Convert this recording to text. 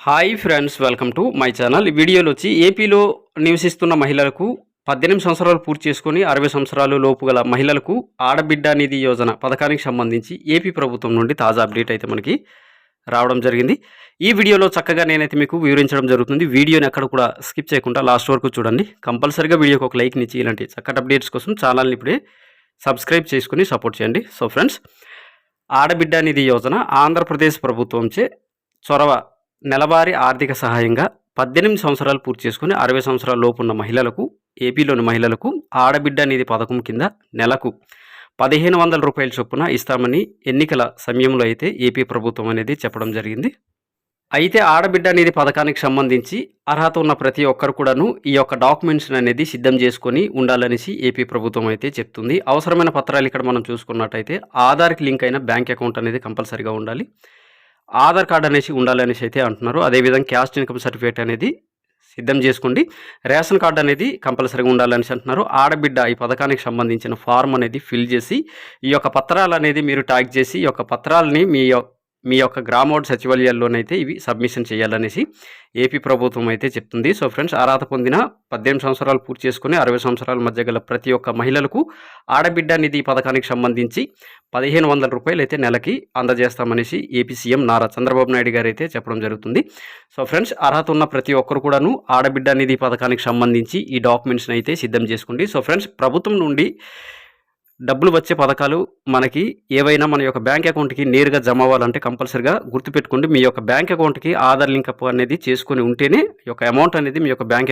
Hi friends welcome to my channel ఈ వీడియోలో వచ్చి ఏపీలో నివసిస్తున్న మహిళలకు పద్దెనిమిది సంవత్సరాలు పూర్తి చేసుకొని అరవై సంవత్సరాలు లోపు గల మహిళలకు ఆడబిడ్డ నిధి యోజన పథకానికి సంబంధించి ఏపీ ప్రభుత్వం నుండి తాజా అప్డేట్ అయితే మనకి రావడం జరిగింది. ఈ వీడియోలో చక్కగా నేనైతే మీకు వివరించడం జరుగుతుంది. వీడియోని ఎక్కడ కూడా స్కిప్ చేయకుండా లాస్ట్ వరకు చూడండి. కంపల్సరీగా వీడియోకి ఒక లైక్ ఇచ్చి ఇలాంటి చక్కటి అప్డేట్స్ కోసం ఛానల్ని ఇప్పుడే సబ్స్క్రైబ్ చేసుకుని సపోర్ట్ చేయండి. సో ఫ్రెండ్స్ ఆడబిడ్డ నిధి యోజన ఆంధ్రప్రదేశ్ ప్రభుత్వంచే చొరవ నెలవారీ ఆర్థిక సహాయంగా పద్దెనిమిది సంవత్సరాలు పూర్తి చేసుకుని అరవై సంవత్సరాల లోపు ఉన్న మహిళలకు ఏపీలోని మహిళలకు ఆడబిడ్డ నిధి పథకం కింద నెలకు పదిహేను వందల రూపాయల చొప్పున ఇస్తామని ఎన్నికల సమయంలో అయితే ఏపీ ప్రభుత్వం అనేది చెప్పడం జరిగింది. అయితే ఆడబిడ్డ నిధి పథకానికి సంబంధించి అర్హత ఉన్న ప్రతి ఒక్కరు కూడాను ఈ యొక్క డాక్యుమెంట్స్ అనేది సిద్ధం చేసుకొని ఉండాలనేసి ఏపీ ప్రభుత్వం అయితే చెప్తుంది. అవసరమైన పత్రాలు ఇక్కడ మనం చూసుకున్నట్టయితే ఆధార్కి లింక్ అయిన బ్యాంక్ అకౌంట్ అనేది కంపల్సరీగా ఉండాలి. ఆధార్ కార్డ్ అనేసి ఉండాలనేసి అయితే అంటున్నారు. అదేవిధంగా క్యాస్ట్ ఇన్కమ్ సర్టిఫికేట్ అనేది సిద్ధం చేసుకోండి. రేషన్ కార్డు అనేది కంపల్సరీగా ఉండాలనేసి అంటున్నారు. ఆడబిడ్డ ఈ పథకానికి సంబంధించిన ఫార్మ్ అనేది ఫిల్ చేసి ఈ యొక్క పత్రాలు అనేది మీరు ట్యాగ్ చేసి ఈ యొక్క పత్రాలని మీ మీ యొక్క గ్రామోడ్ సచివాలయాల్లోనైతే ఇవి సబ్మిషన్ చేయాలనేసి ఏపీ ప్రభుత్వం అయితే చెప్తుంది. సో ఫ్రెండ్స్ అర్హత పొందిన పద్దెనిమిది సంవత్సరాలు పూర్తి చేసుకుని అరవై సంవత్సరాల మధ్య గల ప్రతి ఒక్క మహిళలకు ఆడబిడ్డ నిధి పథకానికి సంబంధించి పదిహేను వందల రూపాయలు అయితే నెలకి అందజేస్తామనేసి ఏపీ సీఎం నారా చంద్రబాబు నాయుడు గారు అయితే చెప్పడం జరుగుతుంది. సో ఫ్రెండ్స్ అర్హత ఉన్న ప్రతి ఒక్కరు కూడాను ఆడబిడ్డ నిధి పథకానికి సంబంధించి ఈ డాక్యుమెంట్స్ని అయితే సిద్ధం చేసుకోండి. సో ఫ్రెండ్స్ ప్రభుత్వం నుండి డబ్బులు వచ్చే పథకాలు మనకి ఏవైనా మన యొక్క బ్యాంక్ అకౌంట్కి నేరుగా జమ అవ్వాలంటే కంపల్సరిగా గుర్తుపెట్టుకోండి. మీ యొక్క బ్యాంక్ అకౌంట్కి ఆధార్ లింక్ అప్ అనేది చేసుకొని ఉంటేనే యొక్క అమౌంట్ అనేది మీ యొక్క బ్యాంక్